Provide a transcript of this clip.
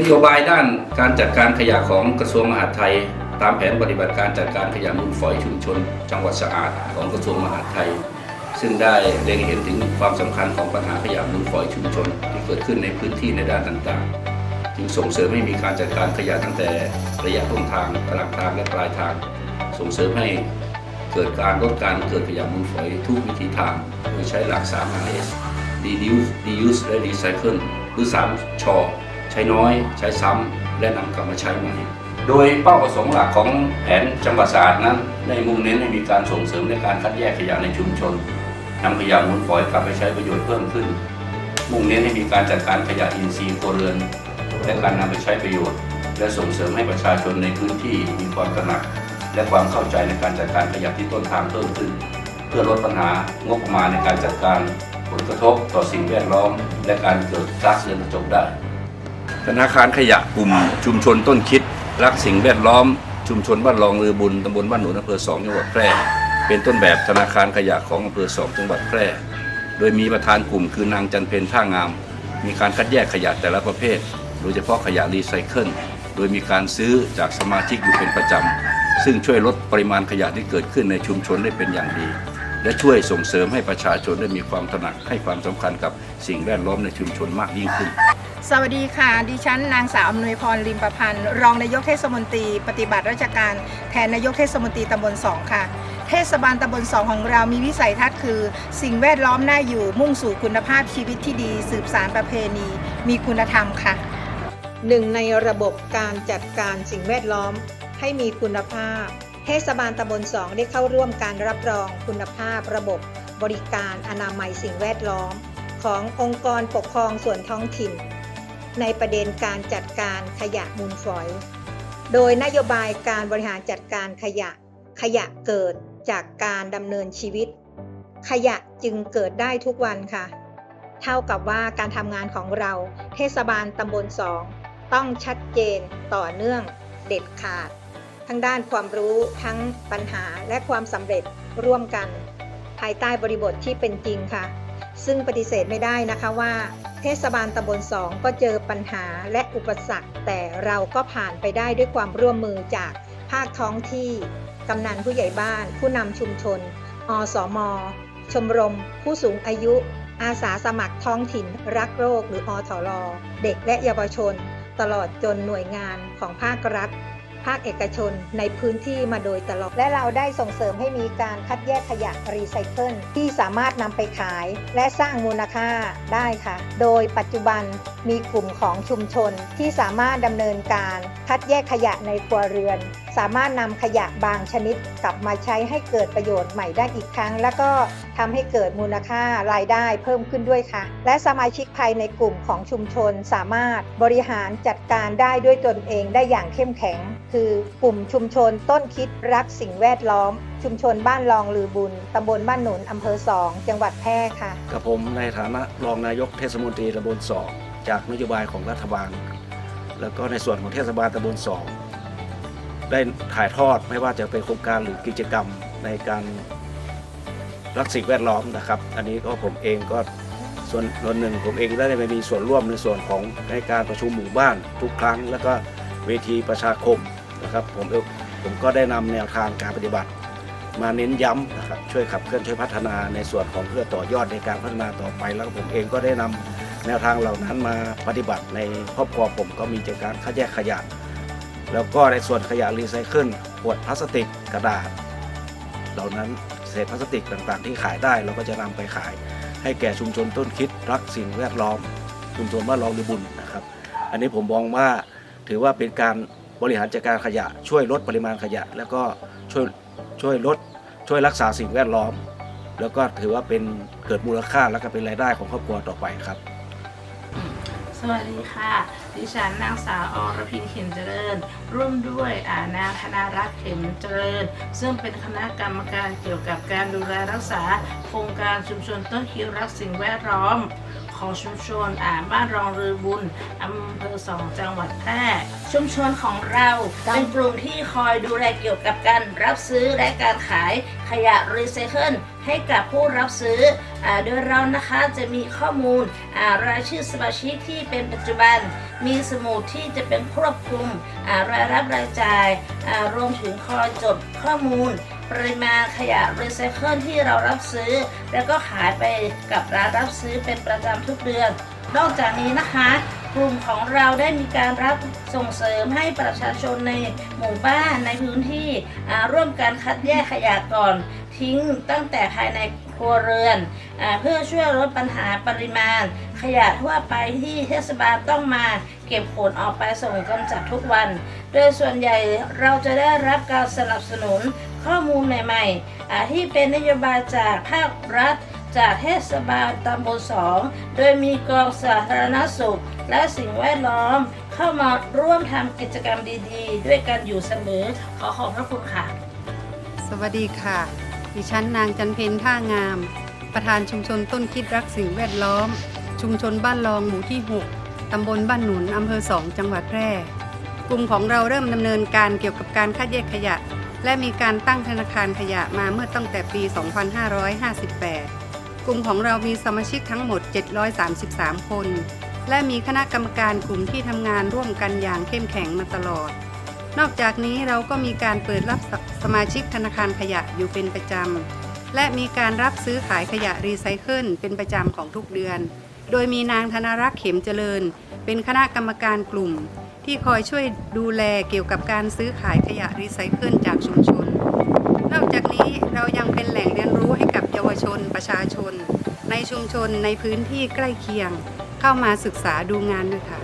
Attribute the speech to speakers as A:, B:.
A: นโยบายด้านการจัดการขยะของกระทรวงมหาดไทย ตามแผนปฏิบัติการจัดการขยะมูลฝอยชุมชน จังหวัดสะอาดของกระทรวงมหาดไทย ซึ่งได้เล็งเห็นถึงความสำคัญของปัญหาขยะมูลฝอยชุมชน ที่เกิดขึ้นในพื้นที่ในด้านต่างๆ จึงส่งเสริมให้มีการจัดการขยะตั้งแต่ระยะต้นทางกลางทางและปลายทาง ส่งเสริมให้ เกิดการลดการเกิดขยะมูลฝอยทุกวิถีทาง โดยใช้หลัก3 RS reduce reuse และ recycle หรือ 3 ชอ ใช้น้อย ใช้ซ้ำ และนำกลับมาใช้ใหม่ โดยเป้าประสงค์หลักของแผนจังหวัดสะอาดนั้นได้มุ่งเน้นให้มีการส่งเสริมในการคัดแยกขยะในชุมชนนำขยะมูลฝอยกลับไปใช้ประโยชน์เพิ่มขึ้น มุ่งเน้นให้มีการจัดการขยะอินทรีย์ครัวเรือนและการนำไปใช้ประโยชน์ และส่งเสริมให้ประชาชนในพื้นที่มีความตระหนัก และความเข้าใจในการจัดการขยะที่ต้นทางเพิ่มขึ้น เพื่อลดปัญหางบประมาณในการจัดการผลกระทบต่อสิ่งแวดล้อม และการเกิดก๊าซเรือนกระจกได้ ธนาคารขยะกลุ่มชุมชนต้นคิด รักสิ่งแวดล้อม ชุมชนบ้านรองเรือบุญตำบลบ้านหนุนอำเภอสองจังหวัดแพร่เป็นต้นแบบธนาคารขยะของอำเภอสองจังหวัดแพร่ โดยมีประธานกลุ่มคือนางจันเพนท่างาม มีการคัดแยกขยะแต่ละประเภท โดยเฉพาะขยะรีไซเคิล โดยมีการซื้อจากสมาชิกอยู่เป็นประจำ ซึ่งช่วยลดปริมาณขยะที่เกิดขึ้นในชุมชนได้เป็นอย่างดี และช่วยส่งเสริมให้ประชาชนได้มีความตระหนักให้ความสำคัญกับสิ่งแวดล้อมในชุมชนมากยิ่งขึ้น
B: สวัสดีค่ะ ดิฉันนางสาวอำนวยพรลิมประพันธ์ รองนายกเทศมนตรี ปฏิบัติราชการแทนนายกเทศมนตรีตำบลสองค่ะเทศบาลตำบลสองของเรามีวิสัยทัศน์คือ สิ่งแวดล้อมน่าอยู่มุ่งสู่คุณภาพชีวิตที่ดี สืบสารประเพณี มีคุณธรรมค่ะหนึ่งในระบบการจัดการสิ่งแวดล้อม ให้มีคุณภาพ เทศบาลตำบลสองได้เข้าร่วมการรับรองคุณภาพระบบบริการอนามัยสิ่งแวดล้อม ขององค์กรปกครองส่วนท้องถิ่น ในประเด็นการจัดการขยะมูลฝอย โดยนโยบายการบริหารจัดการขยะ ขยะเกิดจากการดำเนินชีวิต ขยะจึงเกิดได้ทุกวันค่ะ เท่ากับว่าการทำงานของเรา เทศบาลตำบลสองต้องชัดเจนต่อเนื่องเด็ดขาด ทั้งด้านความรู้ทั้งปัญหาและความสำเร็จร่วมกัน ภายใต้บริบทที่เป็นจริงค่ะ ซึ่งปฏิเสธไม่ได้นะคะว่า เทศบาลตำบลสองก็เจอปัญหาและอุปสรรค แต่เราก็ผ่านไปได้ด้วยความร่วมมือจากภาคท้องที่ กำนันผู้ใหญ่บ้าน ผู้นำชุมชน อสม ชมรม ผู้สูงอายุ อาสาสมัครท้องถิ่น รักโรคหรืออทรเด็กและเยาวชน ตลอดจนหน่วยงานของภาครัฐ ภาคเอกชนในพื้นที่มาโดยตลอด และเราได้ส่งเสริมให้มีการคัดแยกขยะรีไซเคิลที่สามารถนำไปขาย และสร้างมูลค่าได้ค่ะ โดยปัจจุบันมีกลุ่มของชุมชนที่สามารถดำเนินการคัดแยกขยะในครัวเรือน สามารถนำขยะบางชนิดกลับมาใช้ให้เกิดประโยชน์ใหม่ได้อีกครั้ง แล้วก็ทำให้เกิดมูลค่ารายได้เพิ่มขึ้นด้วยค่ะ และสมาชิกภายในกลุ่มของชุมชนสามารถบริหารจัดการได้ด้วยตนเองได้อย่างเข้มแข็ง คือกลุ่มชุมชนต้นคิดรักสิ่งแวดล้อม ชุมชนบ้านรองลือบุญตำบลบ้านหนุนอำเภอสองจังหวัดแพร่ค่ะ
C: กับผมในฐานะรองนายกเทศมนตรีตำบลสองจากนโยบายของรัฐบาล แล้วก็ในส่วนของเทศบาลตำบลสอง ได้ถ่ายทอดไม่ว่าจะเป็นโครงการหรือกิจกรรมในการรักสิ่งแวดล้อมนะครับ อันนี้ก็ผมเองก็ส่วนส่วนหนึ่งผมเองได้ไปมีส่วนร่วมในส่วนของในการประชุมหมู่บ้านทุกครั้ง แล้วก็เวทีประชาคมนะครับผมผมก็ได้นำแนวทางการปฏิบัติ มาเน้นย้ำนะครับช่วยขับเคลื่อนช่วยพัฒนาในส่วนของเพื่อต่อยอดในการพัฒนาต่อไป แล้วผมเองก็ได้นำแนวทางเหล่านั้นมาปฏิบัติในครอบครัวผมก็มีจากการคัดแยกขยะ แล้วก็ในส่วนขยะรีไซเคิลขวดพลาสติกกระดาษ เหล่านั้นเศษพลาสติกต่างๆ ที่ขายได้เราก็จะนำไปขาย ให้แก่ชุมชนต้นคิดรักสิ่งแวดล้อม ชุมชนบ้านรองดีบุญนะครับ อันนี้ผมมองว่าถือว่าเป็นการบริหารจัดการขยะช่วยลดปริมาณขยะ แล้วก็ช่วยช่วยลดช่วยรักษาสิ่งแวดล้อม แล้วก็ถือว่าเป็นเกิดมูลค่าแล้วก็เป็นรายได้ของครอบครัวต่อไปครับ
D: สวัสดีค่ะ ดิฉันนางสาวอรพินเข็มเจริญ ร่วมด้วยอ่านางธนารักษ์เข็มเจริญ ซึ่งเป็นคณะกรรมการเกี่ยวกับการดูแลรักษา โครงการชุมชนต้นคิวรักสิ่งแวดล้อม ของชุมชนอ่าบ้านรองรือบุญอำเภอสองจังหวัดแพร่ชุมชนของเราเป็นกลุ่มที่คอยดูแลเกี่ยวกับการรับซื้อและการขายขยะรีไซเคิลให้กับผู้รับซื้ออาโดยเรานะคะจะมีข้อมูลอ่ารายชื่อสมาชิกที่เป็นปัจจุบัน มีสมุดที่จะเป็นควบคุมอ่ารายรับรายจ่ายอ่ารวมถึงคอยจดข้อมูล ปริมาณขยะรีไซเคิลที่เรารับซื้อ แล้วก็ขายไปกับร้านรับซื้อเป็นประจำทุกเดือน นอกจากนี้นะคะกลุ่มของเราได้มีการรับส่งเสริมให้ประชาชนในหมู่บ้านในพื้นที่ร่วมกันคัดแยกขยะก่อน ทิ้งตั้งแต่ภายในครัวเรือนอเพื่อช่วยลดปัญหาปริมาณ ขยะทั่วไปที่เทศบาลต้องมา เก็บขนออกไปส่งกำจัดทุกวัน โดยส่วนใหญ่เราจะได้รับการสนับสนุน ข้อมูลใหม่ๆอ่ที่เป็นนโยบายจากภาครัฐ จากเทศบาลตำบลสองโดยมีกองสาธารณสุข และสิ่งแวดล้อม เข้ามาร่วมทำกิจกรรมดีๆ ด้วยกันอยู่เสมอขอขอบพระคุณค่ะ
E: สวัสดีค่ะ ดิฉันนางจันเพนท่างาม ประธานชุมชนต้นคิดรักสิ่งแวดล้อม ชุมชนบ้านรองหมู่ที่ 6 ตำบลบ้านหนุนอำเภอ2จังหวัดแพร่กลุ่มของเราเริ่มดำเนินการเกี่ยวกับการคัดแยกขยะ และมีการตั้งธนาคารขยะมาเมื่อตั้งแต่ปี 2558 กลุ่มของเรามีสมาชิกทั้งหมด 733 คน และมีคณะกรรมการกลุ่มที่ทำงานร่วมกันอย่างเข้มแข็งมาตลอด นอกจากนี้เราก็มีการเปิดรับสสมาชิกธนาคารขยะอยู่เป็นประจำ และมีการรับซื้อขายขยะรีไซเคิลเป็นประจำของทุกเดือน โดยมีนางธนรักษ์เข็มเจริญ เป็นคณะกรรมการกลุ่ม ที่คอยช่วยดูแลเกี่ยวกับการซื้อขายขยะรีไซเคิลจากชุมชน นอกจากนี้เรายังเป็นแหล่งเรียนรู้ให้กับเยาวชนประชาชน ในชุมชนในพื้นที่ใกล้เคียง เข้ามาศึกษาดูงานด้วยค่ะ